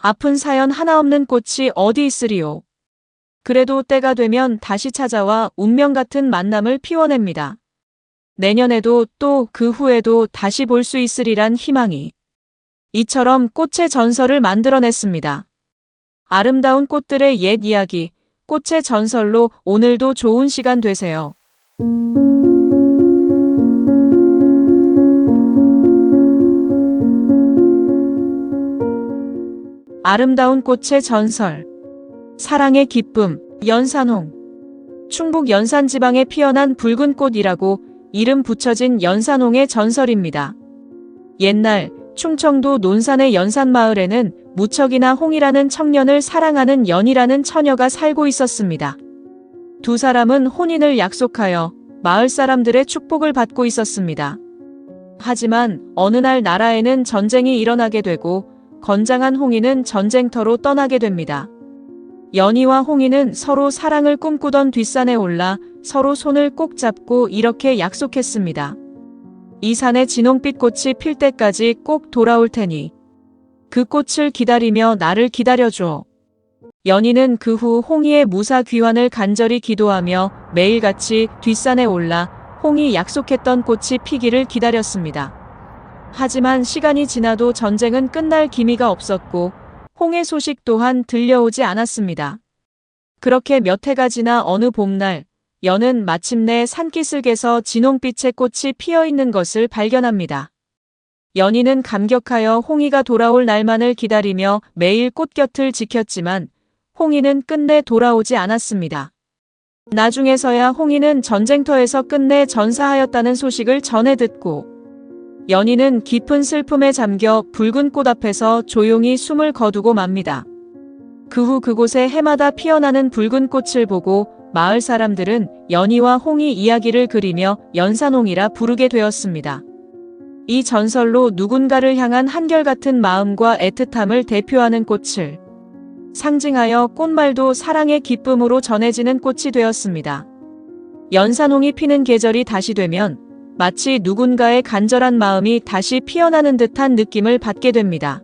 아픈 사연 하나 없는 꽃이 어디 있으리요. 그래도 때가 되면 다시 찾아와 운명 같은 만남을 피워냅니다. 내년에도 또 그 후에도 다시 볼 수 있으리란 희망이. 이처럼 꽃의 전설을 만들어냈습니다. 아름다운 꽃들의 옛 이야기, 꽃의 전설로 오늘도 좋은 시간 되세요. 아름다운 꽃의 전설. 사랑의 기쁨, 연산홍. 충북 연산 지방에 피어난 붉은 꽃이라고 이름 붙여진 연산홍의 전설입니다. 옛날 충청도 논산의 연산마을에는 무척이나 홍이라는 청년을 사랑하는 연이라는 처녀가 살고 있었습니다. 두 사람은 혼인을 약속하여 마을 사람들의 축복을 받고 있었습니다. 하지만 어느 날 나라에는 전쟁이 일어나게 되고 건장한 홍이는 전쟁터로 떠나게 됩니다. 연희와 홍이는 서로 사랑을 꿈꾸던 뒷산에 올라 서로 손을 꼭 잡고 이렇게 약속했습니다. 이 산에 진홍빛 꽃이 필 때까지 꼭 돌아올 테니 그 꽃을 기다리며 나를 기다려줘. 연희는 그 후 홍이의 무사 귀환을 간절히 기도하며 매일같이 뒷산에 올라 홍이 약속했던 꽃이 피기를 기다렸습니다. 하지만 시간이 지나도 전쟁은 끝날 기미가 없었고 홍의 소식 또한 들려오지 않았습니다. 그렇게 몇 해가 지나 어느 봄날 연은 마침내 산기슭에서 진홍빛의 꽃이 피어 있는 것을 발견합니다. 연희는 감격하여 홍이가 돌아올 날만을 기다리며 매일 꽃 곁을 지켰지만 홍이는 끝내 돌아오지 않았습니다. 나중에서야 홍이는 전쟁터에서 끝내 전사하였다는 소식을 전해 듣고 연희는 깊은 슬픔에 잠겨 붉은 꽃 앞에서 조용히 숨을 거두고 맙니다. 그 후 그곳에 해마다 피어나는 붉은 꽃을 보고 마을 사람들은 연희와 홍이 이야기를 그리며 연산홍이라 부르게 되었습니다. 이 전설로 누군가를 향한 한결같은 마음과 애틋함을 대표하는 꽃을 상징하여 꽃말도 사랑의 기쁨으로 전해지는 꽃이 되었습니다. 연산홍이 피는 계절이 다시 되면 마치 누군가의 간절한 마음이 다시 피어나는 듯한 느낌을 받게 됩니다.